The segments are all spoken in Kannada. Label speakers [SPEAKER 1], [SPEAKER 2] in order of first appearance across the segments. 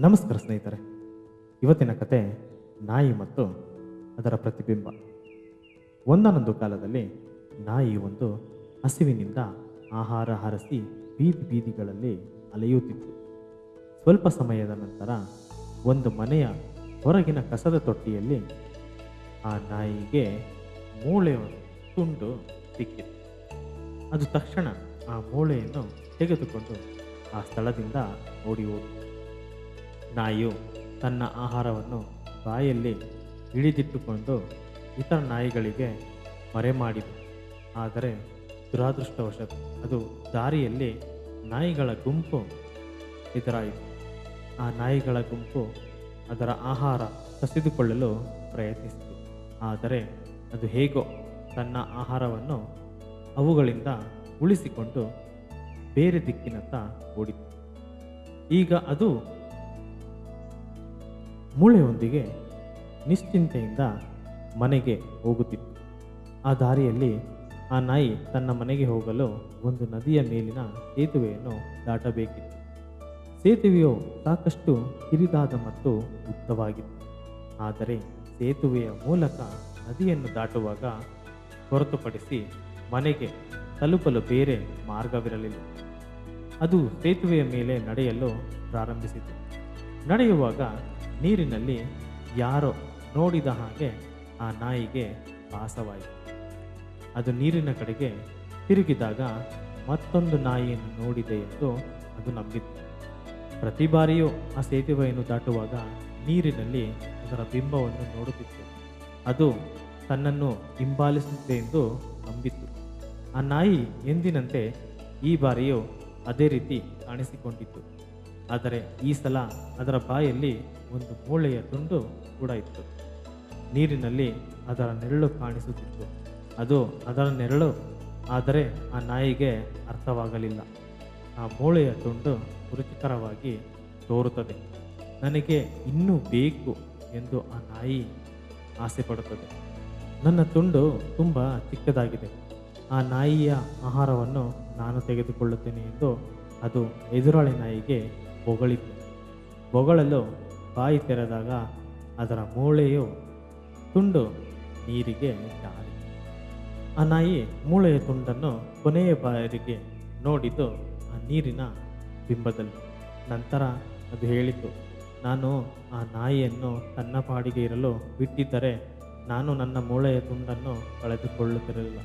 [SPEAKER 1] ನಮಸ್ಕಾರ ಸ್ನೇಹಿತರೆ. ಇವತ್ತಿನ ಕತೆ ನಾಯಿ ಮತ್ತು ಅದರ ಪ್ರತಿಬಿಂಬ. ಒಂದಾನೊಂದು ಕಾಲದಲ್ಲಿ ನಾಯಿ ಒಂದು ಹಸಿವಿನಿಂದ ಆಹಾರ ಹರಸಿ ಬೀದಿ ಬೀದಿಗಳಲ್ಲಿ ಅಲೆಯುತ್ತಿತ್ತು. ಸ್ವಲ್ಪ ಸಮಯದ ನಂತರ ಒಂದು ಮನೆಯ ಹೊರಗಿನ ಕಸದ ತೊಟ್ಟಿಯಲ್ಲಿ ಆ ನಾಯಿಗೆ ಮೂಳೆ ತುಂಡು ಸಿಕ್ಕಿತು ಅದು ತಕ್ಷಣ ಆ ಮೂಳೆಯನ್ನು ತೆಗೆದುಕೊಂಡು ಆ ಸ್ಥಳದಿಂದ ಓಡಿ ಹೋಗಿತು ನಾಯಿಯು ತನ್ನ ಆಹಾರವನ್ನು ಬಾಯಲ್ಲಿ ಹಿಡಿದಿಟ್ಟುಕೊಂಡು ಇತರ ನಾಯಿಗಳಿಗೆ ಮರೆಮಾಡಿತು ಆದರೆ ದುರಾದೃಷ್ಟವಶಾತ್ ಅದು ದಾರಿಯಲ್ಲಿ ನಾಯಿಗಳ ಗುಂಪು ಎದುರಾಯಿತು. ಆ ನಾಯಿಗಳ ಗುಂಪು ಅದರ ಆಹಾರ ಕಸಿದುಕೊಳ್ಳಲು ಪ್ರಯತ್ನಿಸಿತು. ಆದರೆ ಅದು ಹೇಗೋ ತನ್ನ ಆಹಾರವನ್ನು ಅವುಗಳಿಂದ ಉಳಿಸಿಕೊಂಡು ಬೇರೆ ದಿಕ್ಕಿನತ್ತ ಓಡಿತು. ಈಗ ಅದು ಮೂಳೆಯೊಂದಿಗೆ ನಿಶ್ಚಿಂತೆಯಿಂದ ಮನೆಗೆ ಹೋಗುತ್ತಿತ್ತು. ಆ ದಾರಿಯಲ್ಲಿ ಆ ನಾಯಿ ತನ್ನ ಮನೆಗೆ ಹೋಗಲು ಒಂದು ನದಿಯ ಮೇಲಿನ ಸೇತುವೆಯನ್ನು ದಾಟಬೇಕಿತ್ತು. ಸೇತುವೆಯು ಸಾಕಷ್ಟು ಕಿರಿದಾದ ಮತ್ತು ಉದ್ದವಾಗಿತ್ತು ಆದರೆ ಸೇತುವೆಯ ಮೂಲಕ ನದಿಯನ್ನು ದಾಟುವಾಗ ಹೊರತುಪಡಿಸಿ ಮನೆಗೆ ತಲುಪಲು ಬೇರೆ ಮಾರ್ಗವಿರಲಿಲ್ಲ. ಅದು ಸೇತುವೆಯ ಮೇಲೆ ನಡೆಯಲು ಪ್ರಾರಂಭಿಸಿತು. ನಡೆಯುವಾಗ ನೀರಿನಲ್ಲಿ ಯಾರೋ ನೋಡಿದ ಹಾಗೆ ಆ ನಾಯಿಗೆ ಭಾಸವಾಯಿತು ಅದು ನೀರಿನ ಕಡೆಗೆ ತಿರುಗಿದಾಗ ಮತ್ತೊಂದು ನಾಯಿಯನ್ನು ನೋಡಿದೆ ಎಂದು ಅದು ನಂಬಿತ್ತು ಪ್ರತಿ ಬಾರಿಯೂ ಆ ಸೇತುವೆಯನ್ನು ದಾಟುವಾಗ ನೀರಿನಲ್ಲಿ ಅದರ ಬಿಂಬವನ್ನು ನೋಡುತ್ತಿತ್ತು. ಅದು ತನ್ನನ್ನು ಹಿಂಬಾಲಿಸುತ್ತೆ ಎಂದು ನಂಬಿತ್ತು ಆ ನಾಯಿ ಎಂದಿನಂತೆ ಈ ಬಾರಿಯೂ ಅದೇ ರೀತಿ ಕಾಣಿಸಿಕೊಂಡಿತ್ತು. ಆದರೆ ಈ ಸಲ ಅದರ ಬಾಯಲ್ಲಿ ಒಂದು ಮೂಳೆಯ ತುಂಡು ಕೂಡ ಇತ್ತು. ನೀರಿನಲ್ಲಿ ಅದರ ನೆರಳು ಕಾಣಿಸುತ್ತಿತ್ತು. ಅದು ಅದರ ನೆರಳು, ಆದರೆ ಆ ನಾಯಿಗೆ ಅರ್ಥವಾಗಲಿಲ್ಲ. ಆ ಮೂಳೆಯ ತುಂಡು ರುಚಿಕರವಾಗಿ ತೋರುತ್ತದೆ. ನನಗೆ ಇನ್ನೂ ಬೇಕು ಎಂದು ಆ ನಾಯಿ ಆಸೆ ಪಡುತ್ತದೆ ನನ್ನ ತುಂಡು ತುಂಬ ಚಿಕ್ಕದಾಗಿದೆ. ಆ ನಾಯಿಯ ಆಹಾರವನ್ನು ನಾನು ತೆಗೆದುಕೊಳ್ಳುತ್ತೇನೆ ಎಂದು ಅದು ಎದುರಾಳಿ ನಾಯಿಗೆ ಬೊಗಳಿತು ಬೊಗಳಲು ಬಾಯಿ ತೆರೆದಾಗ ಅದರ ಮೂಳೆಯು ತುಂಡು ನೀರಿಗೆ ಜಾರಿ. ಆ ನಾಯಿ ಮೂಳೆಯ ತುಂಡನ್ನು ಕೊನೆಯ ಬಾರಿಗೆ ನೋಡಿದ್ದು ಆ ನೀರಿನ ಬಿಂಬದಲ್ಲಿ. ನಂತರ ಅದು ಹೇಳಿತು, ನಾನು ಆ ನಾಯಿಯನ್ನು ತನ್ನ ಪಾಡಿಗೆ ಇರಲು ಬಿಟ್ಟಿದ್ದರೆ ನಾನು ನನ್ನ ಮೂಳೆಯ ತುಂಡನ್ನು ಕಳೆದುಕೊಳ್ಳುತ್ತಿರಲಿಲ್ಲ.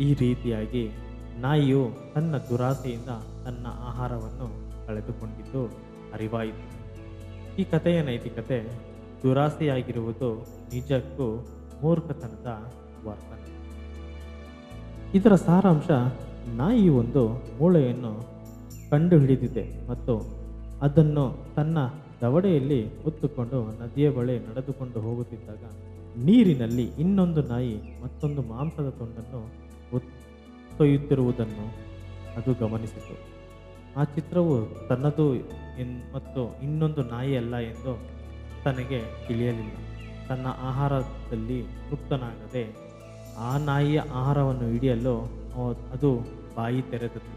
[SPEAKER 1] ಈ ರೀತಿಯಾಗಿ ನಾಯಿಯು ತನ್ನ ದುರಾಸೆಯಿಂದ ತನ್ನ ಆಹಾರವನ್ನು ಕಳೆದುಕೊಂಡಿದ್ದು ಅರಿವಾಯಿತು. ಈ ಕಥೆಯ ನೈತಿಕತೆ ದುರಾಸೆಯಾಗಿರುವುದು ನಿಜಕ್ಕೂ ಮೂರ್ಖತನದ ವರ್ತನೆ. ಇದರ ಸಾರಾಂಶ ನಾಯಿ ಒಂದು ಮೂಳೆಯನ್ನು ಕಂಡುಹಿಡಿದಿದೆ ಮತ್ತು ಅದನ್ನು ತನ್ನ ದವಡೆಯಲ್ಲಿ ಹೊತ್ತುಕೊಂಡು ನದಿಯ ಬಳಿ ನಡೆದುಕೊಂಡು ಹೋಗುತ್ತಿದ್ದಾಗ ನೀರಿನಲ್ಲಿ ಇನ್ನೊಂದು ನಾಯಿ ಮತ್ತೊಂದು ಮಾಂಸದ ತುಂಡನ್ನು ಹೊತ್ತೊಯ್ಯುತ್ತಿರುವುದನ್ನು ಅದು ಗಮನಿಸಿತು. ಆ ಚಿತ್ರವು ತನ್ನದು ಎನ್ ಮತ್ತು ಇನ್ನೊಂದು ನಾಯಿ ಅಲ್ಲ ಎಂದು ತನಗೆ ತಿಳಿಯಲಿಲ್ಲ. ತನ್ನ ಆಹಾರದಲ್ಲಿ ತೃಪ್ತನಾಗದೆ ಆ ನಾಯಿಯ ಆಹಾರವನ್ನು ಹಿಡಿಯಲು ಅದು ಬಾಯಿ ತೆರೆದದ್ದು.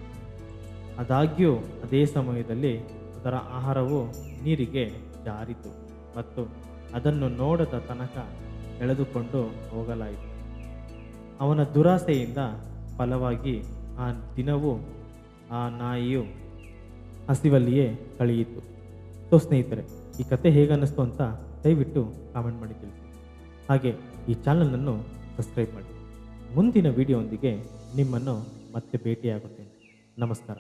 [SPEAKER 1] ಆದಾಗ್ಯೂ ಅದೇ ಸಮಯದಲ್ಲಿ ಅದರ ಆಹಾರವು ನೀರಿಗೆ ಜಾರಿತು ಮತ್ತು ಅದನ್ನು ನೋಡದ ತನಕ ಎಳೆದುಕೊಂಡು ಹೋಗಲಾಯಿತು. ಅವನ ದುರಾಸೆಯಿಂದ ಫಲವಾಗಿ ಆ ದಿನವೂ ಆ ನಾಯಿಯು ಹಸಿವಲ್ಲಿಯೇ ಕಳೆಯಿತು. ಸೊ ಸ್ನೇಹಿತರೆ, ಈ ಕತೆ ಹೇಗನ್ನಿಸ್ತು ಅಂತ ದಯವಿಟ್ಟು ಕಾಮೆಂಟ್ ಮಾಡಿ ತಿಳಿಸಿ. ಹಾಗೆ ಈ ಚಾನಲನ್ನು ಸಬ್ಸ್ಕ್ರೈಬ್ ಮಾಡಿ. ಮುಂದಿನ ವಿಡಿಯೋದೊಂದಿಗೆ ನಿಮ್ಮನ್ನು ಮತ್ತೆ ಭೇಟಿಯಾಗುತ್ತೇನೆ. ನಮಸ್ಕಾರ.